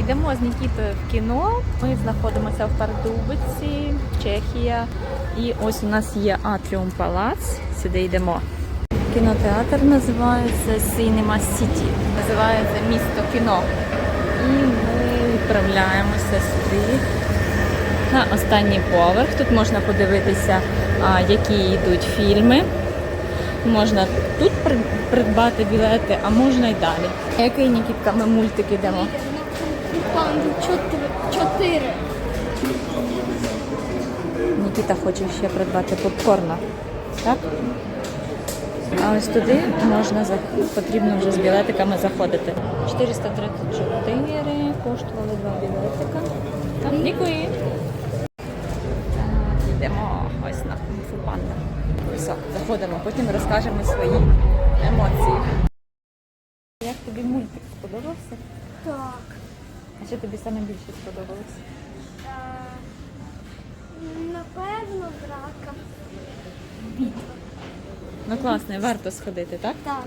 Йдемо з Нікітою в кіно. Ми знаходимося в Пардубиці, Чехія. І ось у нас є Атріум Палац. Сюди йдемо. Кінотеатр називається Cinema City. Називається місто кіно. І ми відправляємося сюди на останній поверх. Тут можна подивитися, які йдуть фільми. Можна тут придбати білети, а можна й далі. Який Нікітка, ми мультик йдемо? Панду чотири. Нікіта хоче ще придбати попкорна. Так? А ось туди можна потрібно вже з білетиками заходити. 434 коштували два білетика. Так, дякую. Йдемо ось на кунг-фу панда. Все, заходимо, потім розкажемо свої емоції. Як тобі мультик сподобався? Так. А що тобі саме більше сподобалось? Е, Напевно, драка. Ну класно, варто сходити, так? Так.